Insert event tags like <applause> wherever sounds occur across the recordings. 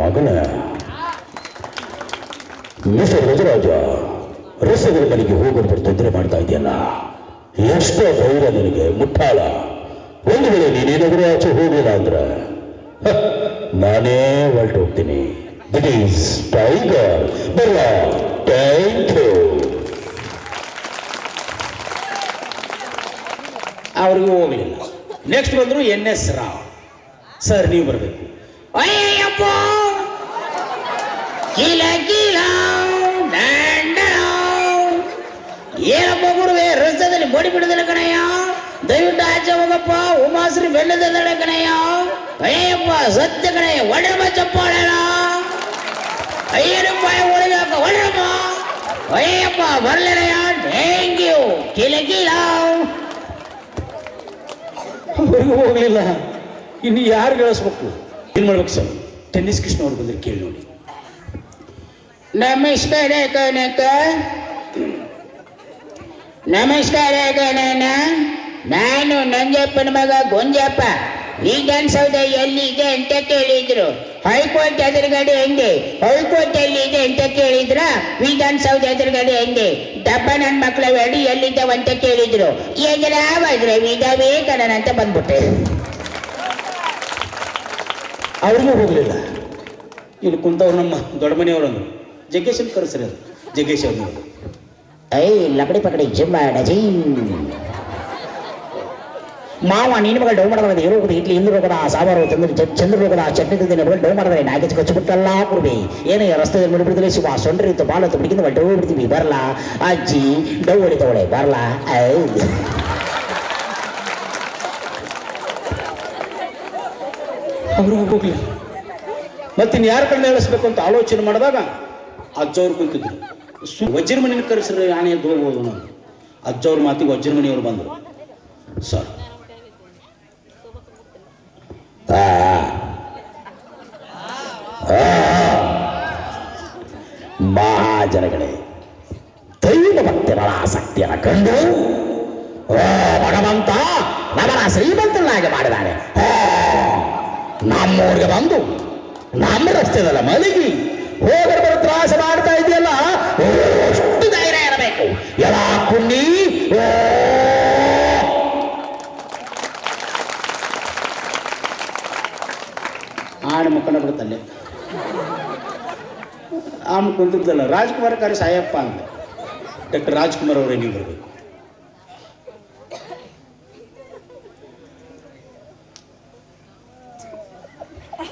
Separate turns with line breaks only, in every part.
ಮಗನ ಮಿಸ್ಟರ್ ಗಜರಾಜ ರಸ್ತೆಗಳ ಮನೆಗೆ ಹೋಗೋದ್ರ ತೊಂದರೆ ಮಾಡ್ತಾ ಇದೆಯಲ್ಲ? ಎಷ್ಟೋ ಧೈರ್ಯ ನಿನಗೆ, ಮುಟ್ಟಾಳ. ಒಂದು ವೇಳೆ ನೀನೇನಾದರೂ ಆಚೆ ಹೋಗಲಿಲ್ಲ ಅಂದ್ರೆ? ನಾನೇ ಹೊರಟು ಹೋಗ್ತೀನಿ. ದಿಟ್ ಈಸ್ ಟೈಗರ್ ಬರಲ್ಲ ಥ್ಯಾಂಕ್ ಯು
ಅವ್ರಿಗೂ ಹೋಗಲಿಲ್ಲ. ನೆಕ್ಸ್ಟ್ ಬಂದರು ಎನ್ ಎಸ್ ರಾವ್. ಸರ್ ನೀವು ಬರಬೇಕು ಅಯ್ಯಪ್ಪ ಕೀಲ ಕೀಲ ದಂಡನ. ಏನಪ್ಪ ಗುರುವೆ ರಸ್ತೆದಲ್ಲಿ ಬಡಿ ಬಿಡದಿಲ್ಲ ಕಣಯ್ಯ ದಯವಿಟ್ಟು ಆಚೆ ಹೋಗಪ್ಪ ಉಮಾಶ್ರೀ ಬೆಲ್ಲದಲ್ಲ ಕಣಯ್ಯ ಅಯ್ಯಪ್ಪ ಸತ್ಯ ಕಣಯ್ಯ ಒಡೆಮ ಚಪ್ಪಾಳೆಲ್ಲ ಅಯ್ಯನಪ್ಪ ಒಳಗೆ ಹಾಕ ಒಡೆಮ ಅಯ್ಯಪ್ಪ ಬರ್ಲಿಲ್ಲಯ್ಯ ಥ್ಯಾಂಕ್ ಯು ಕೀಲ ಕೀಲ ಅವ್ರಿಗೂ ಹೋಗಲಿಲ್ಲ ಇನ್ನು ಯಾರು ಗಳಿಸ್ಬೇಕು? ಏನು ಮಾಡ್ಬೇಕು ಸರ್? ಟೆನ್ನಿಸ್ ಕೃಷ್ಣ ಅವ್ರು ಬಂದ್ರೆ ಕೇಳಿ ನೋಡಿ. ನಮಸ್ಕಾರ ಕನಕ. ನಮಸ್ಕಾರ ಗಣನ. ನಾನು ನಂಜಪ್ಪನ ಮಗ ಗೊಂಜಪ್ಪ. ವಿಧಾನಸೌಧ ಎಲ್ಲಿದೆ ಅಂತ ಕೇಳಿದ್ರು. ಹೈಕೋರ್ಟ್ ಎದುರುಗಡೆ ಹೆಂಗೆ? ಹೈಕೋರ್ಟ್ ಎಲ್ಲಿದೆ ಅಂತ ಕೇಳಿದ್ರ? ವಿಧಾನಸೌಧ ಎದುರುಗಡೆ ಹೆಂಗೆ? ದಬ್ಬ ನನ್ನ ಮಕ್ಕಳ ಬೇಡಿ ಎಲ್ಲಿದ್ದಾವ ಅಂತ ಕೇಳಿದ್ರು. ಎದುರಾವಾದ್ರೆ ವಿಧವೇ ಕಣನ ಅಂತ ಬಂದ್ಬಿಟ್ಟೆ. ಅವ್ರಿಗೂ ಹೋಗಲಿಲ್ಲ ಇಲ್ಲಿ ಕುಂತವ್ರು ನಮ್ಮ ದೊಡ್ಡ ಮನೆಯವರು ಅಂದರು ಜಗ್ಗೇಶನ್ ಕರೆಸ್ರಿ ಅದು ಜಗ್ಗೇಶ್ ಅವ್ರು ಐ ಲಕಡಿ ಪಕಡಿ ಜಿಮ್ಮ ಡಜಿ ಮಾವ ನೀನು ಮಗಳು ಡೌ ಮಾಡೋದ ಏನು ಹೋಗುದು ಇಡ್ಲಿ, ಹಿಂದೆ ಹೋಗೋಣ ಸಾಂಬಾರು ತಂದ್ರೆ ಚಂದ್ರ ಹೋಗೋಣ ಚಟ್ನಿ ತಂದಿನ ಮಗಳು ಡೌ ಮಾಡಿದ್ರೆ ನಾಗೇಜ್ ಕಚ್ಚಿಬಿಟ್ಟಲ್ಲ ಕೊಡ್ಬಿ ಏನೇ ರಸ್ತೆಯಲ್ಲಿ ಮುಡಿಬಿಡಿದ್ರೆ ಶಿವ, ಸೊಂಡ್ರಿ ಇತ್ತು, ಬಾಲ ಬಿಡಿಕಿಂದ ಡೌ ಬಿಡ್ತೀವಿ ಬರಲ್ಲ ಅಜ್ಜಿ, ಡೌ ಹೊಡಿತವಳೆ ಬರಲ್ಲ ಐ ಅವರು ಹೋಗ್ಲಿಲ್ಲ ಮತ್ತಿನ್ ಯಾರ ಕಡೆ ಹೇಳಿಸ್ಬೇಕು ಅಂತ ಆಲೋಚನೆ ಮಾಡಿದಾಗ ಅಜ್ಜವ್ರು ಕುಂತಿದ್ರು. ಸು ವಜ್ರ ಮನೆಯನ್ನು ಕರೆಸಿದ್ರೆ ಆನೆ ಎದ್ದು ಹೋಗ್ಬೋದು ನಾನು ಅಜ್ಜವ್ರ ಮಾತಿಗೆ ವಜ್ರ ಮನೆಯವರು ಬಂದರು. ಸರ್.
ಮಹಾಜನಗಳೇ, ದೈವ ಭಕ್ತಿಗಳ ಆಸಕ್ತಿಯನ್ನು ಕಂಡು ಭಗವಂತ ನಮನ ಶ್ರೀಮಂತನಾಗಿ ಮಾಡಿದ್ದಾನೆ ನಮ್ಮೂರಿಗೆ ಬಂದು ನಮ್ಮ ರಸ್ತೆದಲ್ಲ ಮಲಗಿ. ಹೋಗಲು ಬರೋ ತ್ರಾಸ ಮಾಡ್ತಾ ಇದೆಯಲ್ಲ? ಎಷ್ಟು ಧೈರ್ಯ ಇರಬೇಕು. ಎಲ್ಲ ಆಡ
ಆಡು ಮುಖಂಡ ಬಿಡುತ್ತಲ್ಲಿ ಆಮ್ ಕುಂತಿದ್ದಲ್ಲ ರಾಜ್ಕುಮಾರ್ ಕಾರ್ಯ ಸಾಯಪ್ಪ ಅಂತ. ಡಾಕ್ಟರ್ ರಾಜ್ಕುಮಾರ್ ಅವರೇ ನೀವು ಬರಬೇಕು.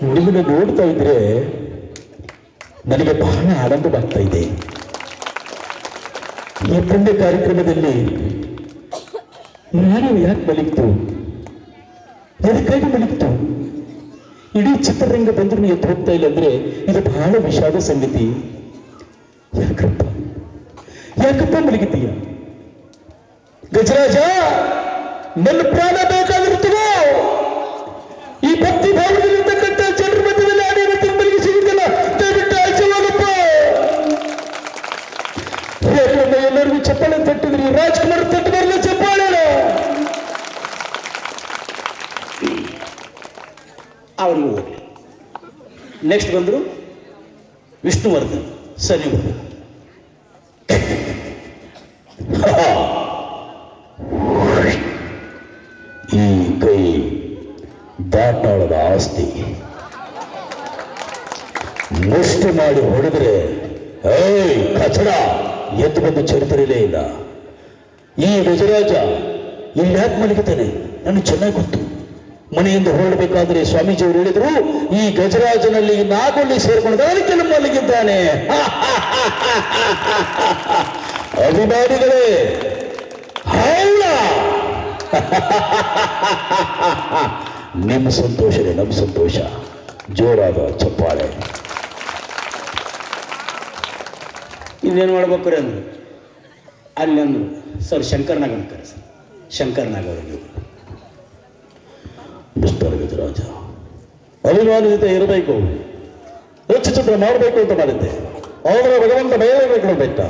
ನಿಮ್ಮನ್ನು ನೋಡ್ತಾ ಇದ್ರೆ ನನಗೆ ಬಹಳ ಆನಂದ ಬರ್ತಾ ಇದೆ. ಈ ಪುಣ್ಯ ಕಾರ್ಯಕ್ರಮದಲ್ಲಿ ನಾನು ಯಾಕೆ ಮಲಗಿತು ಎದಕ್ಕಾಗಿ ಮಲಗಿತು ಇಡೀ ಚಿತ್ರರಂಗ ಬಂದ್ರು ಎದ್ದು ಹೋಗ್ತಾ ಇಲ್ಲ ಅಂದ್ರೆ ಇದು ಬಹಳ ವಿಷಾದ ಸಂಗತಿ. ಯಾಕಪ್ಪ? ಯಾಕಪ್ಪ ಮಲಗಿದ್ದೀಯ? ಗಜರಾಜ, ನನ್ನ ಪ್ರಾಣ ಬೇಕಾಗಿರುತ್ತವೋ ಈ ಭಕ್ತಿ ಭಾವದಲ್ಲಿರ್ತಕ್ಕಂಥ
ಅವ್ರಿಗೂ ಹೋಗಲಿ ನೆಕ್ಸ್ಟ್ ಬಂದರು ವಿಷ್ಣುವರ್ಧನ್. ಸರಿ. <laughs>
ಈ ಕೈ ದಾಟಾಳದ ಆಸ್ತಿ. ಮುಷ್ಟು ಮಾಡಿ ಹೊಡೆದ್ರೆ, ಏಯ್, ಕಚಡ! ಎದ್ದು ಬಂದು ಚರಿತರಿಲೇ ಇಲ್ಲ. ಈ ಗಜರಾಜ ಇಲ್ಲಿ ಯಾಕೆ ಮಲಗಿದ್ದಾನೆ? ನನಗೆ ಚೆನ್ನಾಗಿ ಗೊತ್ತು. ಮನೆಯಿಂದ ಹೊರಡಬೇಕಾದ್ರೆ ಸ್ವಾಮೀಜಿಯವರು ಹೇಳಿದ್ರು, ಈ ಗಜರಾಜನಲ್ಲಿ ನಾಗೊಳ್ಳಿ ಸೇರ್ಕೊಂಡು ಅದಕ್ಕೆ ಮಲಗಿದ್ದಾನೆ <laughs> ಅಭಿಮಾನಿಗಳೇ ಹೌಲ <laughs> ನಿಮ್ಮ ಸಂತೋಷನೇ, ನಮ್ಮ ಸಂತೋಷ. ಜೋರಾದ ಚಪ್ಪಾಳೆ.
ಇನ್ನೇನು ಮಾಡ್ಬೇಕು ರೀ ಅಂದರು? ಅಲ್ಲಿ ಅಂದರು, ಸರ್ ಶಂಕರ್ನಾಗ್ ಅಂತಾರೆ ಸರ್ ಶಂಕರ್ನಾಗ್ ಅವರು
ಮಿಸ್ಟರ್ ಗಜರಾಜ ಜೊತೆ ಇರಬೇಕು. ಹೆಚ್ಚು ಚಿತ್ರ ಮಾಡಬೇಕು ಅಂತ ಮಾಡಿದ್ದೆ. ಅವರ ಭಗವಂತ ಮೇಲೆ ಬೆಟ್ಟ.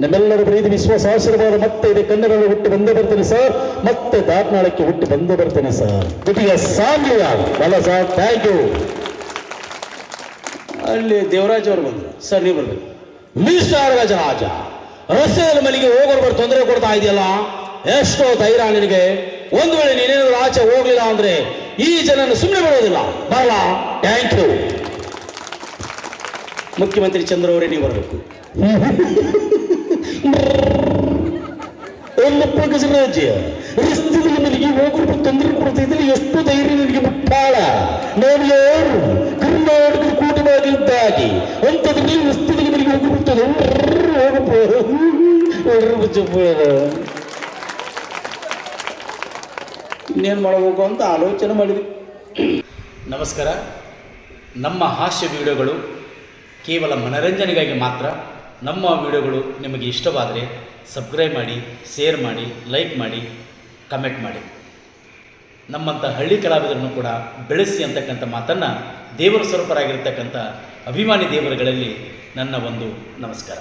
ನಿಮ್ಮೆಲ್ಲರ ಪ್ರೀತಿ, ವಿಶ್ವಾಸ, ಆಶೀರ್ವಾದ ಮತ್ತೆ ಇದೆ. ಕನ್ನಡದಲ್ಲಿ ಹುಟ್ಟಿ ಬಂದೇ ಬರ್ತೇನೆ ಸರ್. ಮತ್ತೆ ದಾಟ್ನಾಳಕ್ಕೆ ಹುಟ್ಟಿ ಬಂದೇ ಬರ್ತೇನೆ ಸರ್. ಜೊತೆಗೆ ಸಾಂಗ್ಲಿಯ ಬಲ ಸರ್ ಥ್ಯಾಂಕ್ ಯು
ಅಲ್ಲಿ ದೇವರಾಜ್ ಅವರು ಬಂದರು. ಸರ್, ನೀವು ಬರ್ಬೇಕು. ಮಿಸ್ಟರ್ ಗಜರಾಜ, ರಸ್ತೆಯಲ್ಲಿ ಮನೆಗೆ ಹೋಗೋರು ತೊಂದರೆ ಕೊಡ್ತಾ ಇದೆಯಲ್ಲ? ಎಷ್ಟೋ ಧೈರ್ಯ ನಿನಗೆ ಒಂದು ವೇಳೆ ನೀನೇನಾದ್ರೂ ಆಚೆ ಹೋಗ್ಲಿಲ್ಲ ಅಂದ್ರೆ ಈ ಜನನ ಸುಮ್ಮನೆ ಬಿಡೋದಿಲ್ಲ. ಬರಲ್ಲ ಥ್ಯಾಂಕ್ ಯು ಮುಖ್ಯಮಂತ್ರಿ ಚಂದ್ರ ಅವರೇ, ನೀವು ಬರಬೇಕು.
ಗಜರಾಜ ರಸ್ತೆಯಲ್ಲಿ ನನಗೆ ಹೋಗ್ರು ತೊಂದರೆ ಕೊಡ್ತಾ ಇದ್ರೆ ಎಷ್ಟು ಧೈರ್ಯ ನನಗೆ ಮುಟ್ಟಾಳ ನಾನು ಯಾರು ಕರ್ನಾಟಕದ ಕೂಟವಾಗಿದ್ದಾಗಿ ಅಂಥದ್ರಲ್ಲಿ ರಸ್ತೆಯಲ್ಲಿ ನನಗೆ ಹೋಗಿ ಬಿಡ್ತದೆ
ಇನ್ನೇನು ಮಾಡಬೇಕು ಅಂತ ಆಲೋಚನೆ ಮಾಡಿದ್ವಿ. ನಮಸ್ಕಾರ. ನಮ್ಮ ಹಾಸ್ಯ ವಿಡಿಯೋಗಳು ಕೇವಲ ಮನರಂಜನೆಗಾಗಿ ಮಾತ್ರ, ನಮ್ಮ ವಿಡಿಯೋಗಳು ನಿಮಗೆ ಇಷ್ಟವಾದರೆ ಸಬ್ಸ್ಕ್ರೈಬ್ ಮಾಡಿ ಶೇರ್ ಮಾಡಿ ಲೈಕ್ ಮಾಡಿ ಕಮೆಂಟ್ ಮಾಡಿ. ನಮ್ಮಂಥ ಹಳ್ಳಿ ಕಲಾವಿದರನ್ನು ಕೂಡ ಬೆಳೆಸಿ ಅಂತಕ್ಕಂಥ ಮಾತನ್ನು ದೇವರ ಸ್ವರೂಪರಾಗಿರ್ತಕ್ಕಂಥ ಅಭಿಮಾನಿ ದೇವರುಗಳಲ್ಲಿ ನನ್ನ ಒಂದು ನಮಸ್ಕಾರ.